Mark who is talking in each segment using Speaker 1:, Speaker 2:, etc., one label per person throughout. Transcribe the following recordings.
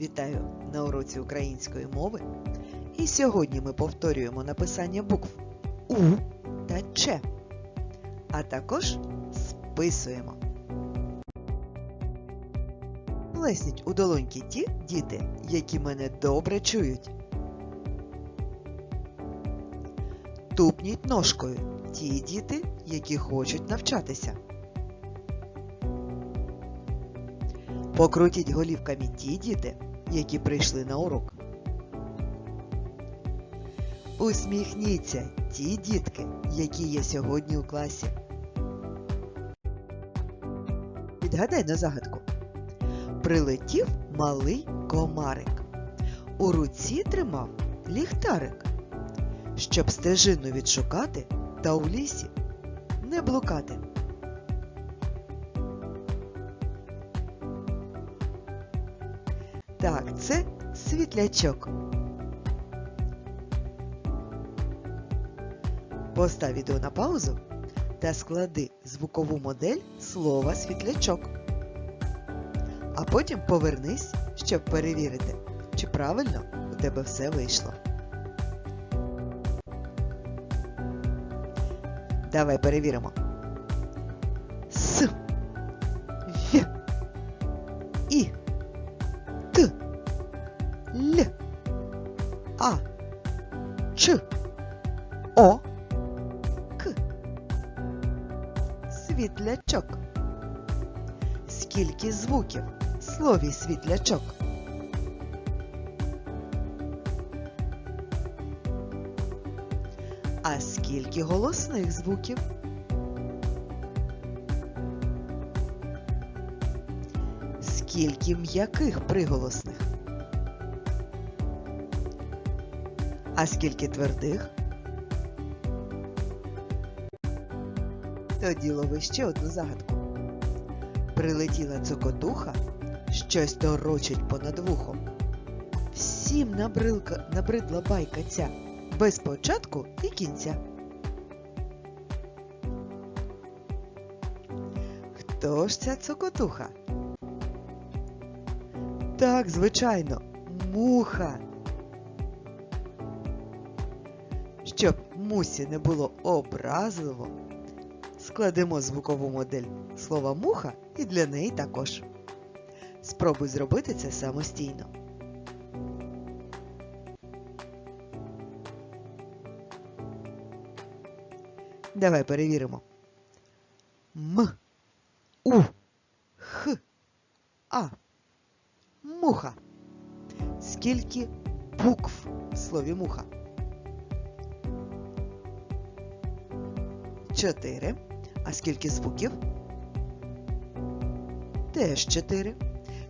Speaker 1: Вітаю на уроці української мови. І сьогодні ми повторюємо написання букв У та Ч, а також списуємо. Плесніть у долоньки ті діти, які мене добре чують. Тупніть ножкою ті діти, які хочуть навчатися. Покрутіть голівками ті діти, які прийшли на урок. Усміхніться ті дітки, які є сьогодні у класі. Відгадай на загадку. Прилетів малий комарик. У руці тримав ліхтарик, щоб стежину відшукати та у лісі не блукати. Так, це світлячок. Постав відео на паузу та склади звукову модель слова світлячок. А потім повернись, щоб перевірити, чи правильно у тебе все вийшло. Давай перевіримо. Скільки звуків слові світлячок? А скільки голосних звуків? Скільки м'яких приголосних? А скільки твердих? Тоді лови ще одну загадку. Прилетіла цокотуха, щось торочить понад вухом. Всім набрилка, набридла байка ця, без початку і кінця. Хто ж ця цокотуха? Так, звичайно, муха. Щоб мусі не було образливо, складемо звукову модель слова муха і для неї також. Спробуй зробити це самостійно. Давай перевіримо. М. У. Х. А. Муха. Скільки букв в слові муха? Чотири. А скільки звуків? Теж чотири.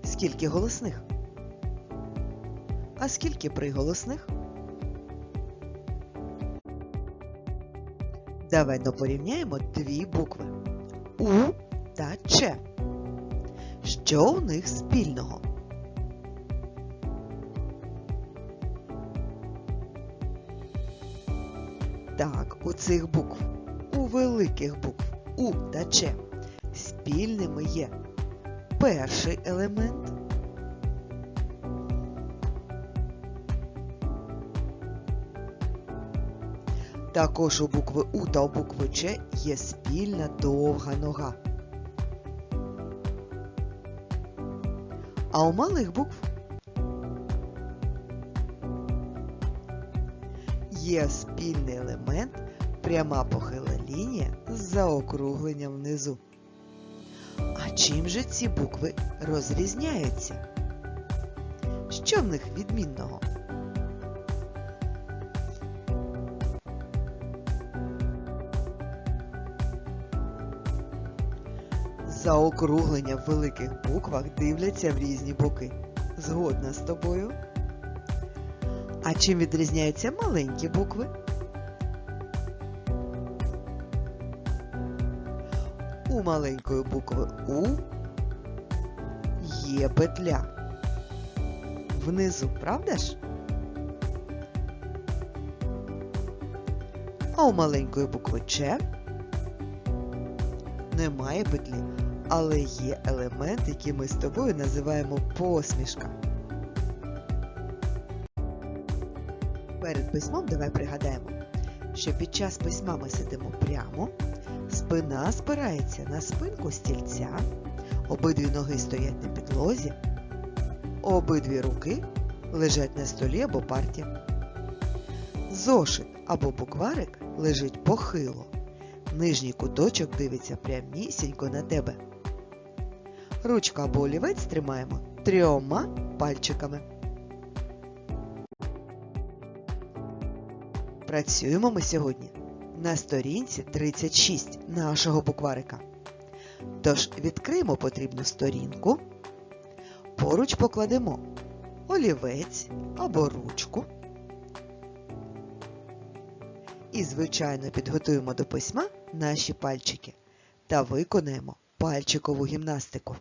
Speaker 1: Скільки голосних? А скільки приголосних? Давай порівняємо дві букви У та Ч. Що у них спільного? Так, у цих букв, у великих букв У та Ч спільними є перший елемент. Також у букви У та у букви Ч є спільна довга нога. А у малих букв є спільний елемент пряма похила лінія з заокругленням внизу. Чим же ці букви розрізняються? Що в них відмінного? Заокруглення в великих буквах дивляться в різні боки. Згодна з тобою. А чим відрізняються маленькі букви? у маленької букви У є петля. Внизу, правда ж? А у маленької букви Ч немає петлі, але є елемент, який ми з тобою називаємо посмішка. Перед письмом давай пригадаємо, що під час письма ми сидимо прямо спина спирається на спинку стільця, обидві ноги стоять на підлозі, обидві руки лежать на столі або парті. Зошит або букварик лежить похило. Нижній куточок дивиться прямісінько на тебе. Ручка або олівець тримаємо трьома пальчиками. Працюємо ми сьогодні на сторінці 36 нашого букварика. Тож відкриємо потрібну сторінку, поруч покладемо олівець або ручку. І, звичайно, підготуємо до письма наші пальчики та виконаємо пальчикову гімнастику.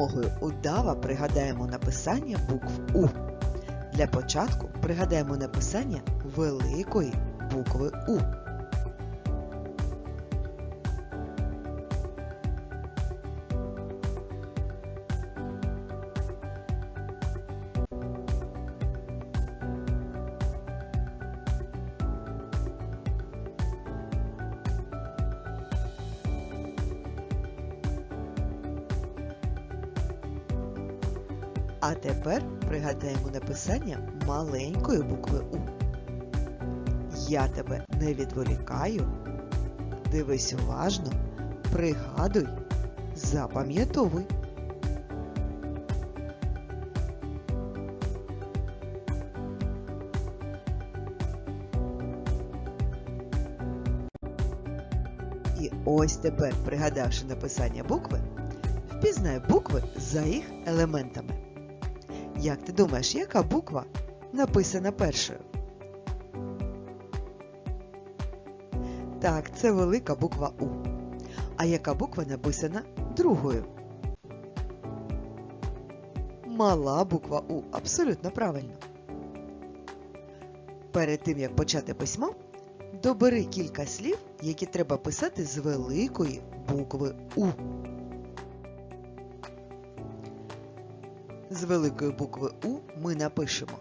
Speaker 1: Допомогою удава пригадаємо написання букв У. Для початку пригадаємо написання великої букви У. написання маленької букви У. Я тебе не відволікаю. Дивись уважно, пригадуй, запам'ятовуй. І ось тепер, пригадавши написання букви, впізнай букви за їх елементами. Як ти думаєш, яка буква написана першою? Так, це велика буква У. А яка буква написана другою? Мала буква У. Абсолютно правильно. Перед тим, як почати письмо, добери кілька слів, які треба писати з великої букви У. З великої букви У ми напишемо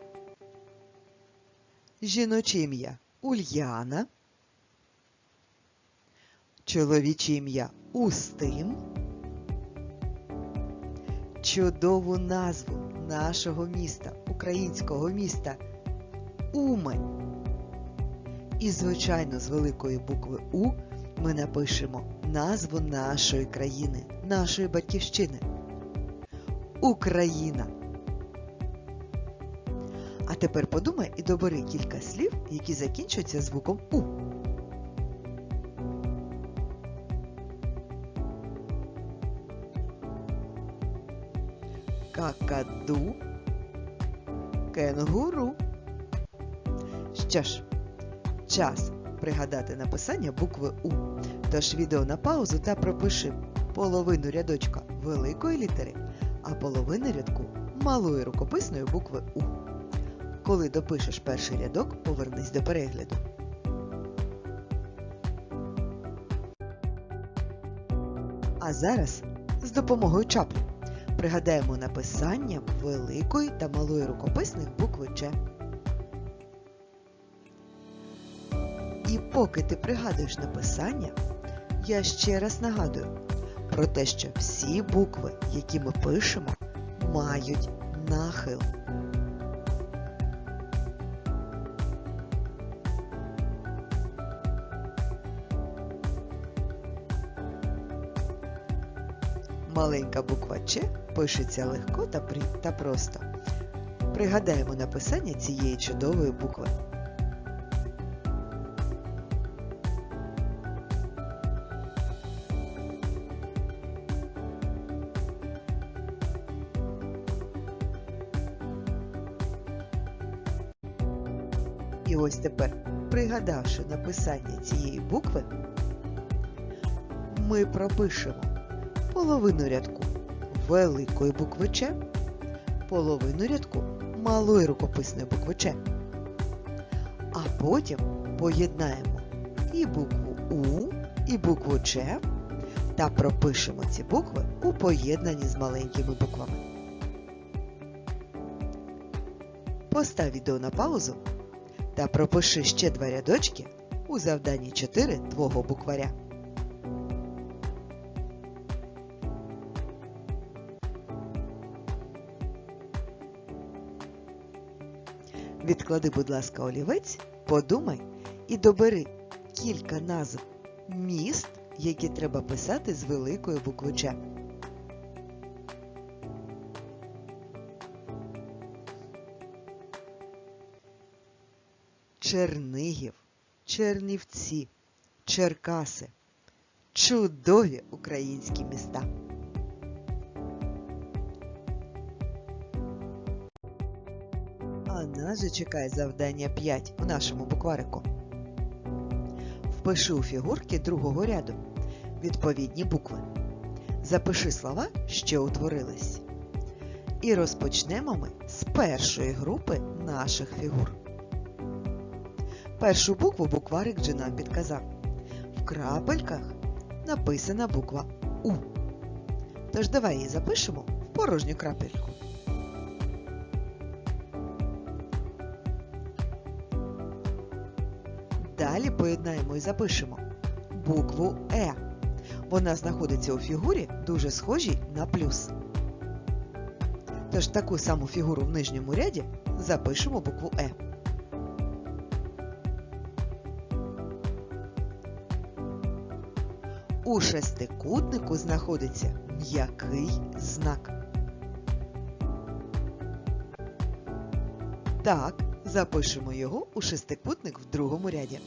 Speaker 1: жіноче ім'я Ульяна, чоловіче ім'я Устим, чудову назву нашого міста, українського міста Умань. І, звичайно, з великої букви У ми напишемо назву нашої країни, нашої батьківщини. Україна. А тепер подумай і добери кілька слів, які закінчуються звуком У. Какаду. Кенгуру. Що ж, час пригадати написання букви У. Тож відео на паузу та пропиши половину рядочка великої літери а половина рядку малої рукописної букви У. Коли допишеш перший рядок, повернись до перегляду. А зараз з допомогою чаплі Пригадаємо написання великої та малої рукописних букви Ч. І поки ти пригадуєш написання, я ще раз нагадую про те, що всі букви, які ми пишемо, мають нахил. Маленька буква Ч пишеться легко та, просто. Пригадаємо написання цієї чудової букви. Написання цієї букви, ми пропишемо половину рядку великої букви Ч, половину рядку малої рукописної букви Ч. А потім поєднаємо і букву У, і букву Ч та пропишемо ці букви у поєднанні з маленькими буквами. Постав відео на паузу та пропиши ще два рядочки у завданні 4 твого букваря. Відклади, будь ласка, олівець, подумай і добери кілька назв міст, які треба писати з великої букви Ч. Чернигів, Чернівці, Черкаси. Чудові українські міста. А нас же чекає завдання 5 у нашому букварику. Впиши у фігурки другого ряду відповідні букви. Запиши слова, що утворились. І розпочнемо ми з першої групи наших фігур. Першу букву букварик вже нам підказав. В крапельках написана буква У. Тож давай її запишемо в порожню крапельку. Далі поєднаємо і запишемо букву Е. Вона знаходиться у фігурі дуже схожій на плюс. Тож таку саму фігуру в нижньому ряді запишемо букву Е. У шестикутнику знаходиться м'який знак. Так, запишемо його у шестикутник в другому ряді.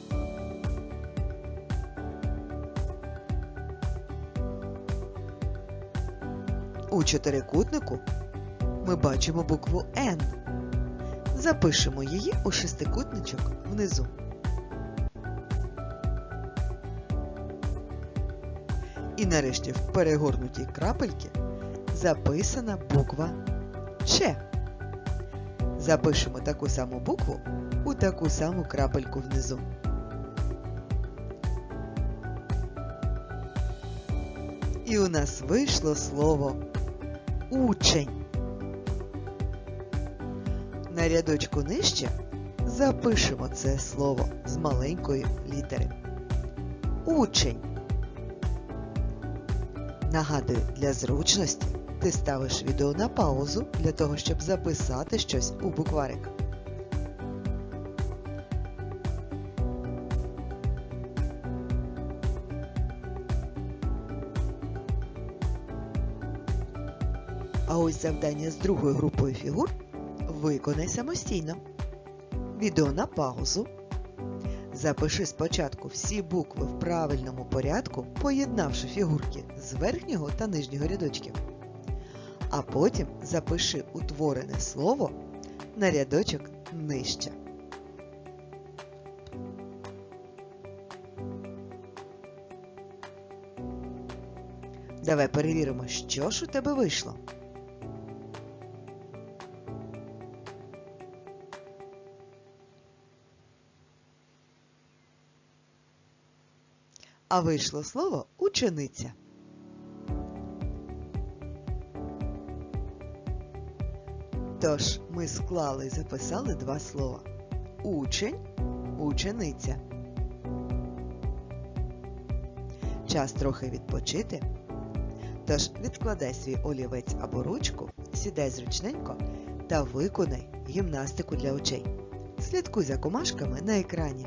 Speaker 1: У чотирикутнику ми бачимо букву Н. Запишемо її у шестикутничок внизу. І нарешті в перегорнутій крапельці записана буква Ч. Запишемо таку саму букву у таку саму крапельку внизу. І у нас вийшло слово учень. На рядочку нижче запишемо це слово з маленької літери. Учень. Нагадую, для зручності ти ставиш відео на паузу для того, щоб записати щось у букварик. А ось завдання з другою групою фігур виконай самостійно. Відео на паузу. Запиши спочатку всі букви в правильному порядку, поєднавши фігурки з верхнього та нижнього рядочків. А потім запиши утворене слово на рядочок нижче. Давай перевіримо, що ж у тебе вийшло. А вийшло слово учениця. Тож ми склали і записали два слова. Учень, учениця. Час трохи відпочити. Тож відкладай свій олівець або ручку, сідай зручненько та виконай гімнастику для очей. Слідкуй за комашками на екрані.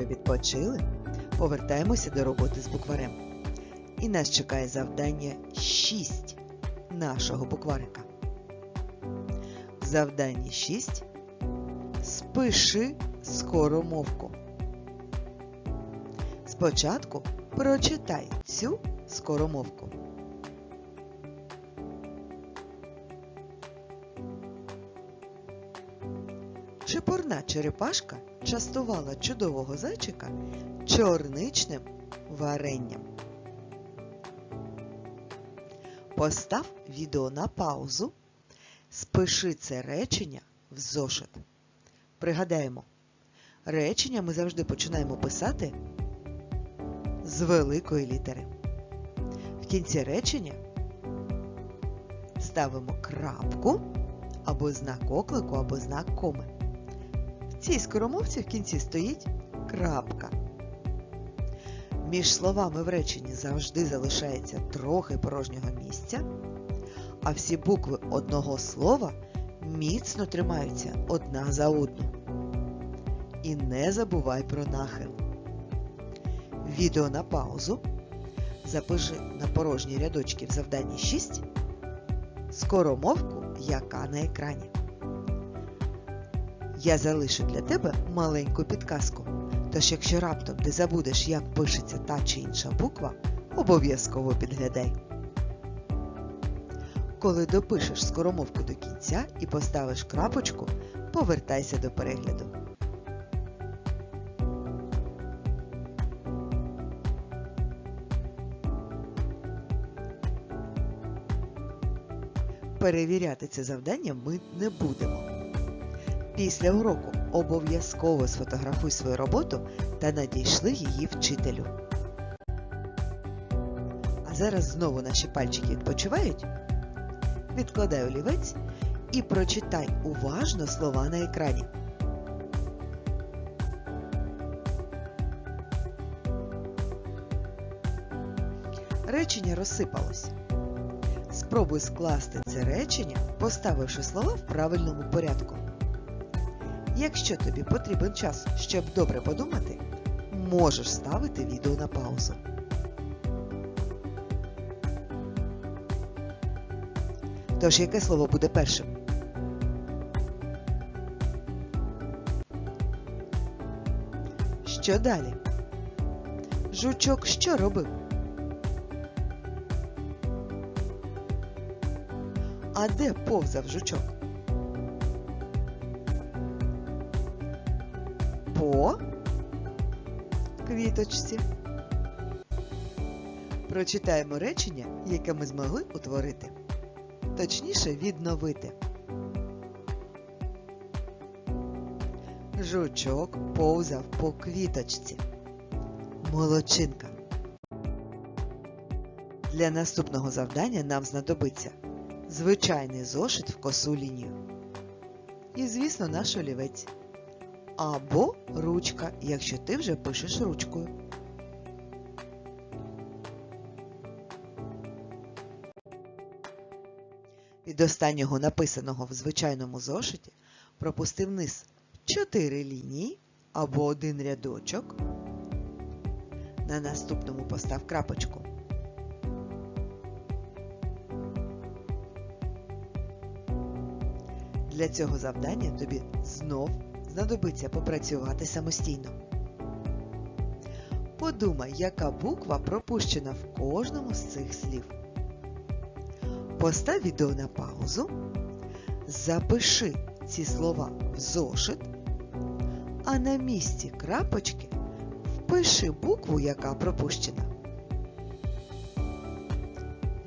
Speaker 1: Трохи відпочили, повертаємося до роботи з букварем. І нас чекає завдання 6 нашого букварика. В завданні 6 спиши скоромовку. Спочатку прочитай цю скоромовку. Чепурна черепашка частувала чудового зайчика чорничним варенням. Постав відео на паузу, спиши це речення в зошит. Пригадаємо, речення ми завжди починаємо писати з великої літери. В кінці речення ставимо крапку або знак оклику, або знак коми. Цій скоромовці в кінці стоїть крапка. Між словами в реченні завжди залишається трохи порожнього місця, а всі букви одного слова міцно тримаються одна за одну. І не забувай про нахил. Відео на паузу. Запиши на порожні рядочки в завданні 6 скоромовку, яка на екрані. Я залишу для тебе маленьку підказку. Тож, якщо раптом ти забудеш, як пишеться та чи інша буква, обов'язково підглядай. Коли допишеш скоромовку до кінця і поставиш крапочку, повертайся до перегляду. Перевіряти це завдання ми не будемо. Після уроку обов'язково сфотографуй свою роботу та надійшли її вчителю. А зараз знову наші пальчики відпочивають. Відкладай олівець і прочитай уважно слова на екрані. Речення розсипалось. Спробуй скласти це речення, поставивши слова в правильному порядку. Якщо тобі потрібен час, щоб добре подумати, можеш ставити відео на паузу. Тож яке слово буде першим? Що далі? Жучок що робив? А де повзав жучок? Квіточці. Прочитаємо речення, яке ми змогли утворити. Точніше відновити. Жучок повзав по квіточці. Молодчинка. Для наступного завдання нам знадобиться звичайний зошит в косу лінію. І, звісно, наш олівець. Або ручка, якщо ти вже пишеш ручкою. Від останнього написаного в звичайному зошиті пропусти вниз 4 лінії або один рядочок. На наступному постав крапочку. Для цього завдання тобі знов знадобиться попрацювати самостійно. Подумай, яка буква пропущена в кожному з цих слів. Постав відео на паузу, запиши ці слова в зошит, а на місці крапочки впиши букву, яка пропущена.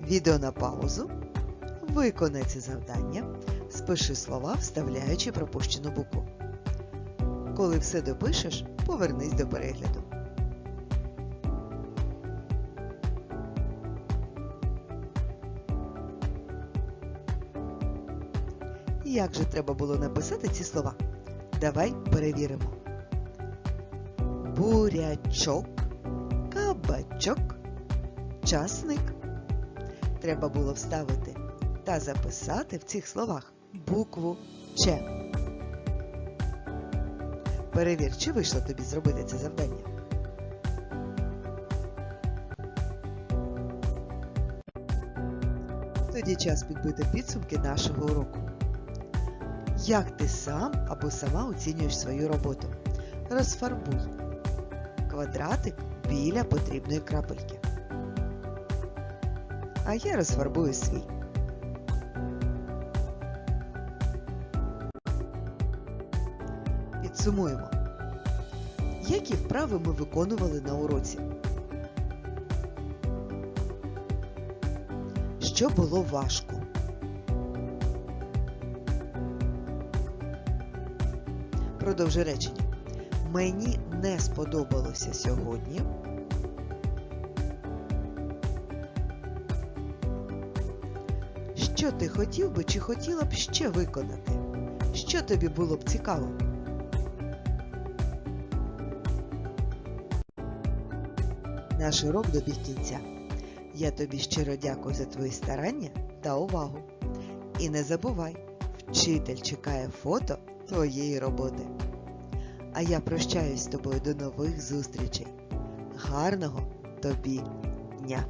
Speaker 1: Відео на паузу. Виконай це завдання. Спиши слова, вставляючи пропущену букву. Коли все допишеш, повернись до перегляду. Як же треба було написати ці слова? Давай перевіримо. Бурячок, кабачок, часник. Треба було вставити та записати в цих словах букву Ч. Перевір, чи вийшло тобі зробити це завдання. Тоді час підбити підсумки нашого уроку. Як ти сам або сама оцінюєш свою роботу? Розфарбуй квадратик біля потрібної крапельки. А я розфарбую свій. Підсумуємо. Які вправи ми виконували на уроці? Що було важко? Продовжи речення. Мені не сподобалося сьогодні. Що ти хотів би чи хотіла б ще виконати? Що тобі було б цікаво? Наш урок добіг кінця. Я тобі щиро дякую за твої старання та увагу. І не забувай, вчитель чекає фото твоєї роботи. А я прощаюсь з тобою до нових зустрічей. Гарного тобі дня!